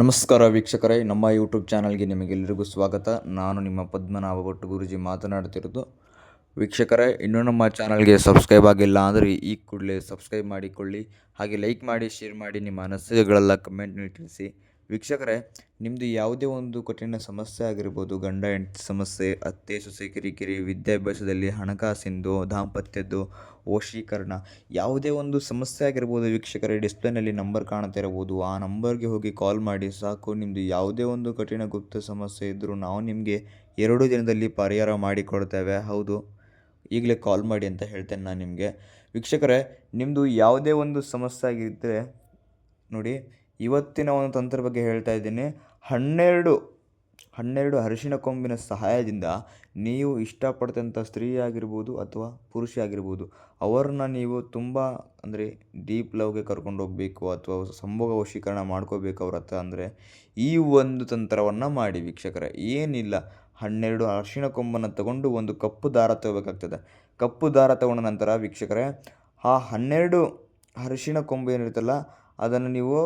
ನಮಸ್ಕಾರ ವೀಕ್ಷಕರೇ, ನಮ್ಮ ಯೂಟ್ಯೂಬ್ ಚಾನಲ್ಗೆ ನಿಮಗೆಲ್ಲರಿಗೂ ಸ್ವಾಗತ. ನಾನು ನಿಮ್ಮ ಪದ್ಮನಾಭ ಭಟ್ ಗುರುಜಿ ಮಾತನಾಡ್ತಿರೋದು. ವೀಕ್ಷಕರೇ, ಇನ್ನೂ ನಮ್ಮ ಚಾನಲ್ಗೆ ಸಬ್ಸ್ಕ್ರೈಬ್ ಆಗಿಲ್ಲ ಅಂದರೆ ಈ ಕೂಡಲೇ ಸಬ್ಸ್ಕ್ರೈಬ್ ಮಾಡಿಕೊಳ್ಳಿ. ಹಾಗೆ ಲೈಕ್ ಮಾಡಿ, ಶೇರ್ ಮಾಡಿ, ನಿಮ್ಮ ಅನಿಸಿಕೆಗಳೆಲ್ಲ ಕಮೆಂಟ್ನಲ್ಲಿ ತಿಳಿಸಿ. ವೀಕ್ಷಕರೇ ನಿಮ್ಮದು ಯಾವುದೇ ಒಂದು ಕಠಿಣ ಸಮಸ್ಯೆ ಆಗಿರ್ಬೋದು, ಗಂಡ, ಹೆಂಡತಿ ಸಮಸ್ಯೆ, ಅತ್ತೆ, ಸೊಸೆ ಕಿರಿಕಿರಿ ವಿದ್ಯಾಭ್ಯಾಸದಲ್ಲಿ ಹಣಕಾಸಿಂದು, ದಾಂಪತ್ಯದ್ದು, ವಶೀಕರಣ, ಯಾವುದೇ ಒಂದು ಸಮಸ್ಯೆ ಆಗಿರ್ಬೋದು ವೀಕ್ಷಕರೇ, ಡಿಸ್ಪ್ಲೇನಲ್ಲಿ ನಂಬರ್ ಕಾಣ್ತಾ ಇರ್ಬೋದು ಆ ನಂಬರ್ಗೆ ಹೋಗಿ ಕಾಲ್ ಮಾಡಿ, ಸಾಕು ನಿಮ್ಮದು ಯಾವುದೇ ಒಂದು ಕಠಿಣ ಗುಪ್ತ ಸಮಸ್ಯೆ ಇದ್ದರೂ ನಾವು ನಿಮಗೆ ಎರಡು ದಿನದಲ್ಲಿ ಪರಿಹಾರ ಮಾಡಿಕೊಡ್ತೇವೆ. ಹೌದು, ಈಗಲೇ ಕಾಲ್ ಮಾಡಿ ಅಂತ ಹೇಳ್ತೇನೆ ನಾನು ನಿಮಗೆ. ವೀಕ್ಷಕರೇ ನಿಮ್ಮದು ಯಾವುದೇ ಒಂದು ಸಮಸ್ಯೆ ಆಗಿದ್ದರೆ ನೋಡಿ ಇವತ್ತಿನ ಒಂದು ತಂತ್ರ ಬಗ್ಗೆ ಹೇಳ್ತಾ ಇದ್ದೀನಿ. ಹನ್ನೆರಡು ಹನ್ನೆರಡು ಅರಿಶಿನ ಕೊಂಬಿನ ಸಹಾಯದಿಂದ ನೀವು ಇಷ್ಟಪಡ್ತಂಥ ಸ್ತ್ರೀ ಆಗಿರ್ಬೋದು ಅಥವಾ ಪುರುಷ ಆಗಿರ್ಬೋದು, ಅವ್ರನ್ನ ನೀವು ತುಂಬ ಅಂದರೆ ಡೀಪ್ ಲವ್ಗೆ ಕರ್ಕೊಂಡು ಹೋಗಬೇಕು ಅಥವಾ ಸಂಭೋಗ ವಶೀಕರಣ ಮಾಡ್ಕೋಬೇಕು ಅವ್ರ ಹತ್ರ ಅಂದರೆ ಈ ಒಂದು ತಂತ್ರವನ್ನು ಮಾಡಿ ವೀಕ್ಷಕರ. ಏನಿಲ್ಲ, ಹನ್ನೆರಡು ಅರಿಶಿನ ಕೊಂಬನ್ನು ತಗೊಂಡು ಒಂದು ಕಪ್ಪು ದಾರ ತಗೋಬೇಕಾಗ್ತದೆ. ಕಪ್ಪು ದಾರ ತಗೊಂಡ ನಂತರ ವೀಕ್ಷಕರೇ, ಆ ಹನ್ನೆರಡು ಅರಿಶಿನ ಕೊಂಬು ಏನಿರುತ್ತಲ್ಲ, ಅದನ್ನು ನೀವು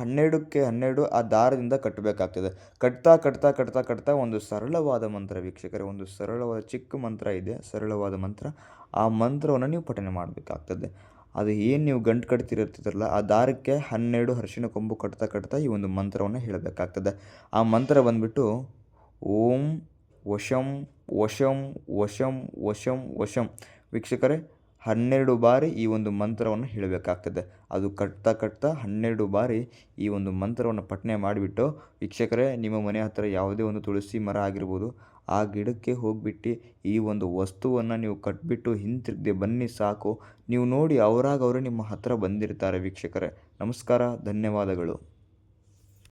ಹನ್ನೆರಡಕ್ಕೆ ಹನ್ನೆರಡು ಆ ದಾರದಿಂದ ಕಟ್ಟಬೇಕಾಗ್ತದೆ. ಕಟ್ತಾ ಕಟ್ತಾ ಕಟ್ತಾ ಕಟ್ತಾ ಒಂದು ಸರಳವಾದ ಮಂತ್ರ ವೀಕ್ಷಕರೇ, ಒಂದು ಸರಳವಾದ ಚಿಕ್ಕ ಮಂತ್ರ ಇದೆ, ಸರಳವಾದ ಮಂತ್ರ. ಆ ಮಂತ್ರವನ್ನು ನೀವು ಪಠನೆ ಮಾಡಬೇಕಾಗ್ತದೆ. ಅದು ಏನು ನೀವು ಗಂಟು ಕಟ್ತಿರ್ತಿರಲ್ಲ ಆ ದಾರಕ್ಕೆ ಹನ್ನೆರಡು ಹರ್ಷಿನ ಕೊಂಬು ಕಟ್ತಾ ಕಟ್ತಾ ಈ ಒಂದು ಮಂತ್ರವನ್ನು ಹೇಳಬೇಕಾಗ್ತದೆ. ಆ ಮಂತ್ರ ಬಂದ್ಬಿಟ್ಟು ಓಂ ವಶಂ ವಶಂ ವಶಂ ವಶಂ ವಶಂ. ವೀಕ್ಷಕರೇ ಹನ್ನೆರಡು ಬಾರಿ ಈ ಒಂದು ಮಂತ್ರವನ್ನು ಹೇಳಬೇಕಾಗ್ತದೆ. ಅದು ಕಟ್ತಾ ಕಟ್ತಾ ಹನ್ನೆರಡು ಬಾರಿ ಈ ಒಂದು ಮಂತ್ರವನ್ನು ಪಠನೆ ಮಾಡಿಬಿಟ್ಟು, ವೀಕ್ಷಕರೇ, ನಿಮ್ಮ ಮನೆ ಹತ್ತಿರ ಯಾವುದೇ ಒಂದು ತುಳಸಿ ಮರ ಆಗಿರ್ಬೋದು, ಆ ಗಿಡಕ್ಕೆ ಹೋಗಿಬಿಟ್ಟು ಈ ಒಂದು ವಸ್ತುವನ್ನು ನೀವು ಕಟ್ಬಿಟ್ಟು ಹಿಂತಿರುಗದೆ ಬನ್ನಿ ಸಾಕು. ನೀವು ನೋಡಿ ಅವರಾಗ ಅವರೇ ನಿಮ್ಮ ಹತ್ತಿರ ಬಂದಿರ್ತಾರೆ ವೀಕ್ಷಕರೇ. ನಮಸ್ಕಾರ, ಧನ್ಯವಾದಗಳು.